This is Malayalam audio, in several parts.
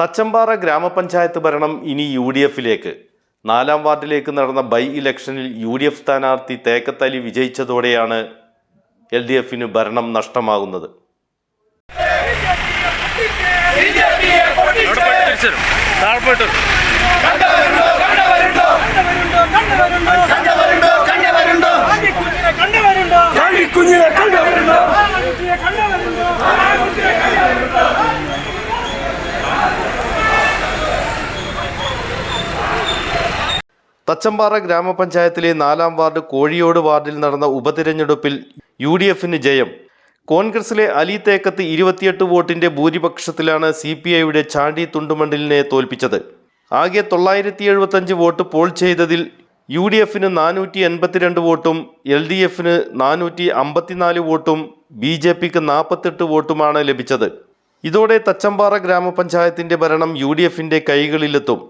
തച്ചമ്പാറ ഗ്രാമപഞ്ചായത്ത് ഭരണം ഇനി യു ഡി എഫിലേക്ക് നാലാം വാർഡിലേക്ക് നടന്ന ബൈ ഇലക്ഷനിൽ യു ഡി എഫ് സ്ഥാനാർത്ഥി തേക്കത്തലി വിജയിച്ചതോടെയാണ് എൽ ഡി എഫിന് ഭരണം നഷ്ടമാകുന്നത് കുഞ്ഞിനെ കണ്ടവരുണ്ടോ കുഞ്ഞിനെ കണ്ടവരുണ്ടോ കുഞ്ഞിനെ കണ്ടവരുണ്ടോ തച്ചമ്പാറ ഗ്രാമപഞ്ചായത്തിലെ നാലാം വാർഡ് കോഴിയോട് വാർഡിൽ നടന്ന ഉപതിരഞ്ഞെടുപ്പിൽ യു ഡി എഫിന് ജയം. കോൺഗ്രസിലെ അലി തേക്കത്ത് ഇരുപത്തിയെട്ട് വോട്ടിന്റെ ഭൂരിപക്ഷത്തിലാണ് സി പി ഐയുടെ ചാണ്ടി തുണ്ടുമണ്ഡലിനെ തോൽപ്പിച്ചത്. ആകെ തൊള്ളായിരത്തി എഴുപത്തഞ്ച് വോട്ട് പോൾ ചെയ്തതിൽ യു ഡി എഫിന് നാനൂറ്റി എൺപത്തിരണ്ട് വോട്ടും എൽ ഡി എഫിന് നാനൂറ്റി അമ്പത്തിനാല് വോട്ടും ബി ജെ പിക്ക് നാൽപ്പത്തെട്ട് വോട്ടുമാണ് ലഭിച്ചത്. ഇതോടെ തച്ചമ്പാറ ഗ്രാമപഞ്ചായത്തിന്റെ ഭരണം യു ഡി എഫിന്റെ കൈകളിലെത്തും.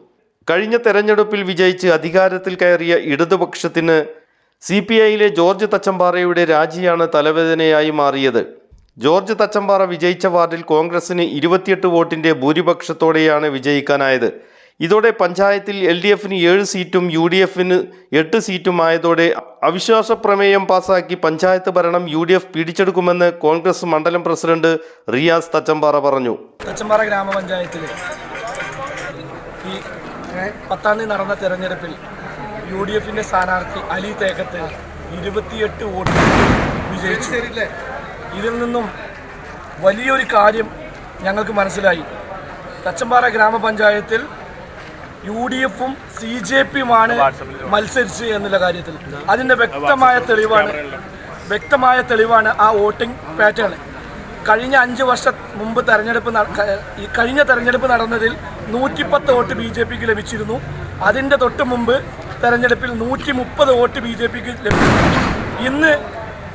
കഴിഞ്ഞ തെരഞ്ഞെടുപ്പിൽ വിജയിച്ച് അധികാരത്തിൽ കയറിയ ഇടതുപക്ഷത്തിന് സി പി ഐയിലെ ജോർജ് തച്ചമ്പാറയുടെ രാജിയാണ് തലവേദനയായി മാറിയത്. ജോർജ് തച്ചമ്പാറ വിജയിച്ച വാർഡിൽ കോൺഗ്രസിന് ഇരുപത്തിയെട്ട് വോട്ടിന്റെ ഭൂരിപക്ഷത്തോടെയാണ് വിജയിക്കാനായത്. ഇതോടെ പഞ്ചായത്തിൽ എൽ ഡി എഫിന് ഏഴ് സീറ്റും യു ഡി എഫിന് എട്ട് സീറ്റും ആയതോടെ അവിശ്വാസ പ്രമേയം പാസാക്കി പഞ്ചായത്ത് ഭരണം യു ഡി എഫ് പിടിച്ചെടുക്കുമെന്ന് കോൺഗ്രസ് മണ്ഡലം പ്രസിഡന്റ് റിയാസ് തച്ചമ്പാറ പറഞ്ഞു. തച്ചമ്പാറ ഗ്രാമപഞ്ചായത്തിൽ പത്താം തീയതി നടന്ന തെരഞ്ഞെടുപ്പിൽ യു ഡി എഫിന്റെ സ്ഥാനാർത്ഥി അലി തേക്കത്ത് ഇരുപത്തിയെട്ട് വോട്ട് വിജയിച്ചു. ഇതിൽ നിന്നും വലിയൊരു കാര്യം ഞങ്ങൾക്ക് മനസ്സിലായി. തച്ചമ്പാറ ഗ്രാമപഞ്ചായത്തിൽ യു ഡി എഫും സി ജെ പിയുമാണ് മത്സരിച്ച് എന്നുള്ള കാര്യത്തിൽ. അതിന്റെ വ്യക്തമായ തെളിവാണ് വ്യക്തമായ തെളിവാണ് ആ വോട്ടിംഗ് പാറ്റേൺ. കഴിഞ്ഞ അഞ്ച് വർഷം മുമ്പ് തെരഞ്ഞെടുപ്പ് ഈ കഴിഞ്ഞ തെരഞ്ഞെടുപ്പ് നടന്നതിൽ നൂറ്റിപ്പത്ത് വോട്ട് ബി ജെ പിക്ക് ലഭിച്ചിരുന്നു. അതിന്റെ തൊട്ട് മുമ്പ് തെരഞ്ഞെടുപ്പിൽ നൂറ്റി മുപ്പത് വോട്ട് ബി ജെ പിക്ക് ലഭിച്ചു ഇന്ന്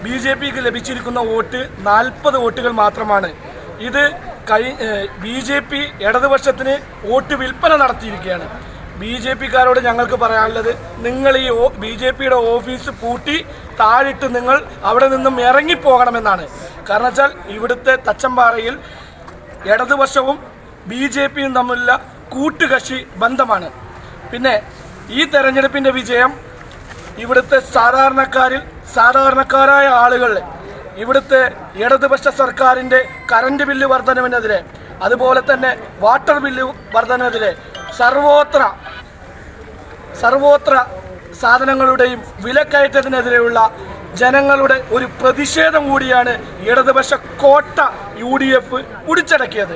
ബി ജെ പിക്ക് ലഭിച്ചിരിക്കുന്ന വോട്ട് നാൽപ്പത് വോട്ടുകൾ മാത്രമാണ്. ഇത് കഴി ബി ജെ പി ഇടതുപക്ഷത്തിന് വോട്ട് വിൽപ്പന നടത്തിയിരിക്കുകയാണ്. ബി ജെ പിക്കാരോട് ഞങ്ങൾക്ക് പറയാനുള്ളത് നിങ്ങൾ ഈ ബി ജെ പിയുടെ ഓഫീസ് പൂട്ടി താഴിട്ട് നിങ്ങൾ അവിടെ നിന്നും ഇറങ്ങിപ്പോകണമെന്നാണ്. കാരണം വെച്ചാൽ ഇവിടുത്തെ തച്ചമ്പാറയിൽ ഇടതുപക്ഷവും ബി ജെ പിയും തമ്മിലുള്ള കൂട്ടുകക്ഷി ബന്ധമാണ്. പിന്നെ ഈ തെരഞ്ഞെടുപ്പിന്റെ വിജയം ഇവിടുത്തെ സാധാരണക്കാരിൽ സാധാരണക്കാരായ ആളുകൾ ഇവിടുത്തെ ഇടതുപക്ഷ സർക്കാരിന്റെ കറണ്ട് ബില്ല് വർധനവിനെതിരെ അതുപോലെ തന്നെ വാട്ടർ ബില്ല് വർധനവിനെതിരെ സർവോത്ര സർവോത്ര സാധനങ്ങളുടെയും വിലക്കയറ്റത്തിനെതിരെയുള്ള ജനങ്ങളുടെ ഒരു പ്രതിഷേധം കൂടിയാണ് ഇടതുപക്ഷ കോട്ട യു ഡി എഫ് പിടിച്ചടക്കിയത്.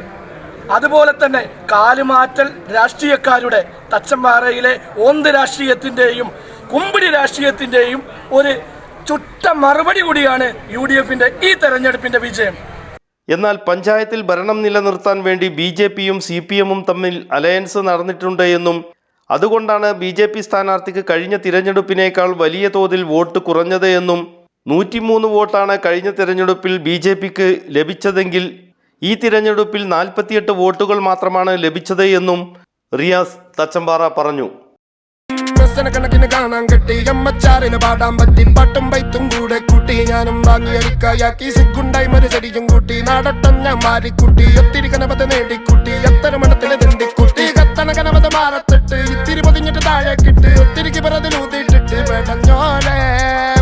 അതുപോലെ തന്നെ കാലുമാറ്റൽ രാഷ്ട്രീയക്കാരുടെ തച്ചമ്പാറയിലെ ഓന്ത് രാഷ്ട്രീയത്തിന്റെയും കുമ്പിടി രാഷ്ട്രീയത്തിന്റെയും ഒരു ചുട്ട മറുപടി കൂടിയാണ് യു ഡി എഫിന്റെ ഈ തെരഞ്ഞെടുപ്പിന്റെ വിജയം. എന്നാൽ പഞ്ചായത്തിൽ ഭരണം നിലനിർത്താൻ വേണ്ടി ബി ജെ പിയും സി പി എമ്മും തമ്മിൽ അലയൻസ് നടന്നിട്ടുണ്ട് എന്നും അതുകൊണ്ടാണ് ബി ജെ പി സ്ഥാനാർത്ഥിക്ക് കഴിഞ്ഞ തിരഞ്ഞെടുപ്പിനേക്കാൾ വലിയ തോതിൽ വോട്ട് കുറഞ്ഞത് എന്നും നൂറ്റിമൂന്ന് വോട്ടാണ് കഴിഞ്ഞ തിരഞ്ഞെടുപ്പിൽ ബി ജെ പിക്ക് ലഭിച്ചതെങ്കിൽ ഈ തിരഞ്ഞെടുപ്പിൽ നാൽപ്പത്തിയെട്ട് വോട്ടുകൾ മാത്രമാണ് ലഭിച്ചത് എന്നും റിയാസ് തച്ചമ്പാറ പറഞ്ഞു. കണക്കിന് കാണാൻ കെട്ടി. അമ്മച്ചാറിന് പാടാൻ പറ്റി. പാട്ടും പൈത്തും കൂടെ കൂട്ടി. ഞാനും വാങ്ങി അരിക്കായാക്കി സിഗുണ്ടായി മരുചടിയും കൂട്ടി. നാടട്ടം ഞാൻ മാറിക്കൂട്ടി ഒത്തിരി കനപത നേടിക്കൂട്ടി. എത്ര മണത്തിലെ തിണ്ടിക്കൂട്ടി. കത്തണ കനപത മാറത്തിട്ട്. ഇത്തിരി പൊതിഞ്ഞിട്ട് താഴെ കിട്ട് ഒത്തിരി പിറതിലൂതിട്ടിട്ട് പെടഞ്ഞോലെ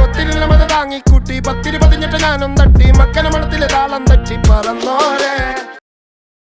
ഒത്തിരി നമത് താങ്ങിക്കൂട്ടി. പത്തിരി പൊതിഞ്ഞിട്ട് ഞാനും തട്ടി. മക്കന മണത്തിലെ താളം തട്ടി. പറന്നോലെ